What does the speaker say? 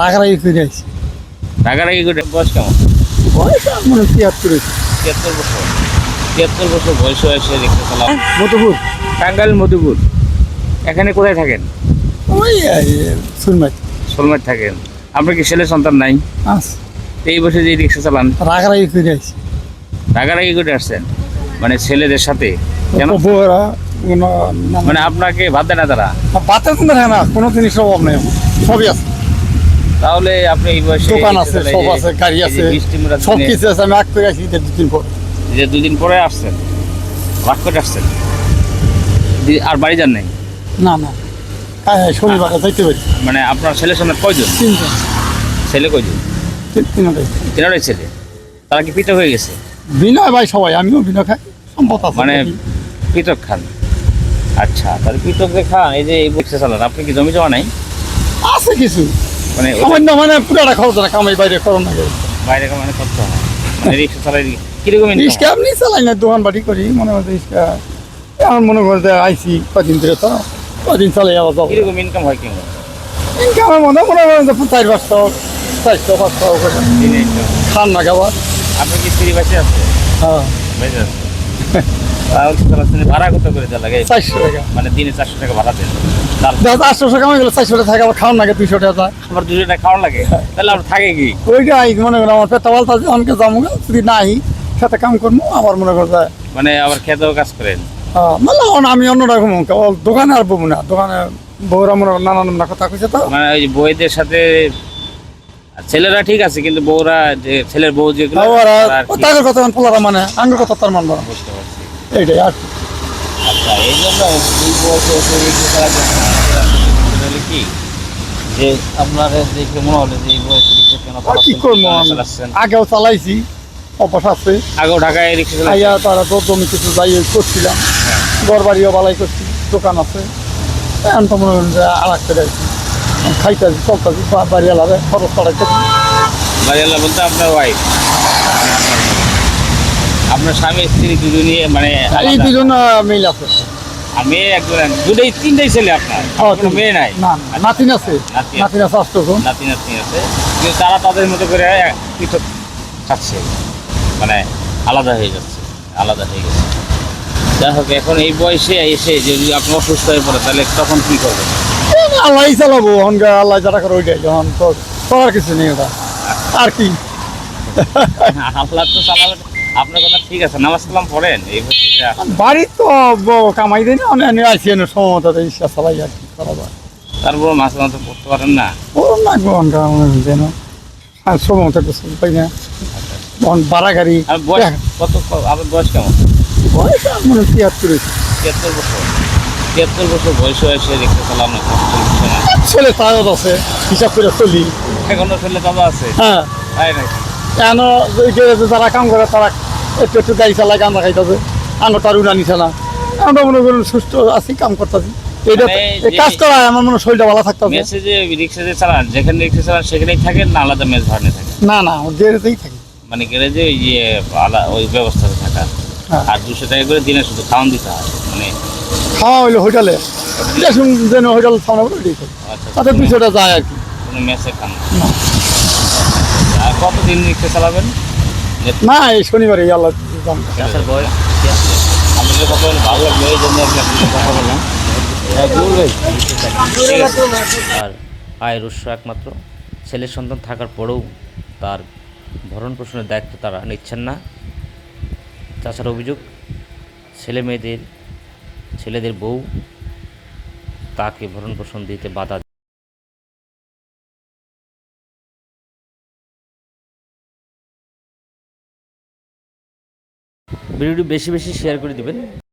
রাগারাগি করে আছি রাগারাগি করে বয়স কেমন? বয়স মনে তিয়াত্তর তিয়াত্তর বছর। তিয়াত্তর বছর বয়স হয়েছে রিক্সা চালান মধুপুর। টাঙ্গাইল মধুপুর। এখানে কোথায় থাকেন? ওই সুরমাই সোলমার থাকেন। আপনার কি ছেলে সন্তান নাই? এই বছর যে রিক্সা চালান? রাগারাগি করে আছি রাগারাগি করে আসছেন? মানে ছেলেদের সাথে? কেন? মানে আপনাকে ভাত দেয় না তারা? কোনো না কোনো জিনিসের অভাব নেই সবই আছে। তাহলে আপনি এই বয়সে দোকান আছে সব আছে গাড়ি আছে সব কিছু আছে আমি আগ করে আছি ঈদের দুদিন পর। যে দুদিন পরে আসছেন? রাগ করে আসছেন? আর বাড়ি যান নাই? না না। হ্যাঁ শনিবারে যাইতে পারি। মানে আপনার ছেলের সামনে কয়জন? তিনজন। ছেলে কয়জন? তিন- তিনটাই। ছেলে। তারা কি পৃথক হয়ে গেছে? বিনয় ভাই সবাই আমিও বিনয় খাই। সম্পদ আছে মানে পৃথক খান। আচ্ছা তাহলে পৃথক খান এই যে এই রিক্সা চালান। আপনি কি জমি জমা নাই? আছে কিছু। মানে সামান্য মানে পুরাটা খরচ না কামাই বাইরে করোনা বাইরে মানে করতে হয়। মানে রিক্সা চালাই কীরকম রিক্সা আপনি চালাই না দোকান বাড়ি করি মনে হয় রিক্সা এখন মনে করে যে আইসি কদিন ধরে তো কদিন চালাই আবার যাব। কীরকম ইনকাম হয় কেমন ইনকামের মনে মনে করেন চার পাঁচশো চারশো পাঁচশো করে? খান না খাবার। আপনি কি স্ত্রী বাসে আছে হ্যাঁ। বেঁচে আছে ভাড়া কত করে লাগে? চারশো টাকা। মানে দিনে চারশো টাকা ভাড়া দেন। তার দেখা যায় কামাই গেলে? চারশো টাকা থাকে আবার খাওয়ান লাগে দুইশো টাকা যায়। দুশো টাকা খাওয়ার লাগে? তাহলে আপনার থাকে কি? ওইটা মনে করেন আমার পেটা যাব যদি কাম করব আবার মনে করে মানে আবার খেতেও কাজ করেন? হ্যাঁ মানে আমি দোকানে আর বলব না দোকানে বউরা মনে নানান নানা কথা কইছে তো। মানে ওই যে বউদের সাথে ছেলেরা ঠিক আছে কিন্তু বউরা যে ছেলের বউ যেগুলো তাদের কথা পোলারা মানে আঙ্গুর কথা তার মানবো বুঝতে পারছি। এইটাই আর এই জন্য আসলে কি? যে আপনার দেখে মনে হলো যে এই বয়সে রিক্সা কেন কি করব আগেও চালাইছি অবশ্য আছে। আগেও ঢাকায় রিক্সা তারা তো জমি কিছু যাই করছিলাম। ঘর বাড়িও বালাই করছি দোকান আছে। এখন তো মনে যে আর একটা যাইছি খাইতেছি চলতেছি খরচ চড়াইতেছি বাড়িওয়ালা বলতে আপনার ওয়াইফ আপনার স্বামী স্ত্রী দুজনই মানে এই দুজন মিল আছে। আর মেয়ে একজন দুটোই তিনটাই ছেলে আপনার? কোনো মেয়ে নাই? না, নাতিন আছে। নাতি আছে। নাতিন আছে আষ্টজন নাতি নাতনি আছে। কিন্তু তারা তাদের মতো করে পৃথক খাচ্ছে। মানে আলাদা হয়ে যাচ্ছে। আলাদা হয়ে গেছে। যাই হোক এখন এই বয়সে এসে যদি আপনি অসুস্থ হয়ে পড়ে তাহলে তখন কি করবেন? আল্লাহ চালাবো। এখন আল্লাহ যারা করে ওইটাই। যখন তো করার কিছু নেই ওটা। আর কি? আল্লাহ তো চালাবে। আপনার কথা ঠিক আছে নামাজ কালাম পড়েন এই তো কামাই দেয় না অনেক ইচ্ছা চালাই আর কি করা যায়। তারপর মাঝে মাঝে পড়তে পারেন না? ও না যেন আর পাই না। গাড়ি কত আপনার বয়স কেমন? বয়স আর মনে তিয়াত্তর তিয়াত্তর বছর। তিয়াত্তর বছর বয়স হয়েছে রিক্সা চালানো কষ্ট হচ্ছে না। ছেলে তায়ত আছে হিসাব করে চলি। এখনও ছেলে দাদা আছে? হ্যাঁ। তাই নাকি? কেন যারা কাম করে তারা একটু একটু গাড়ি চালায় গান্দা খাইতেছে আনো তার উড়ানি চালা আমরা মনে করুন সুস্থ আছি কাম করতেছি। এটা মানে কাজ করা আমার মনে শরীরটা ভালো মেসে যে রিক্সা যে চালান যেখানে রিক্সা চালান সেখানেই থাকেন না আলাদা মেস ভাড়নে থাকেন? না না জেরেতেই থাকি। মানে গ্যারেজে ওই যে আলা- ওই ব্যবস্থাতে থাকা। হ্যাঁ। আর দুশো টাকা করে দিনে শুধু খাওয়ান দিতে হয় মানে খাওয়া হইল হোটেলে। যেন হোটেল দিই আচ্ছা তাতে দুশোটা যায় আর কি। কোনো মেসে খান না। কতদিন রিক্সা চালাবেন? না এই শনিবারে আল্লাহ আসার বয়স আপনাদের কথা ভালো লাগল? এই জন্য কথা বললাম। হ্যাঁ। আর আয়ের উৎস একমাত্র। ছেলের সন্তান থাকার পরেও তার ভরণ পোষণের দায়িত্ব তারা নিচ্ছেন না। তাছাড়া অভিযোগ ছেলে মেয়েদের ছেলেদের বউ তাকে ভরণ পোষণ দিতে বাধা ভিডিওটি বেশি বেশি শেয়ার করে দিবেন।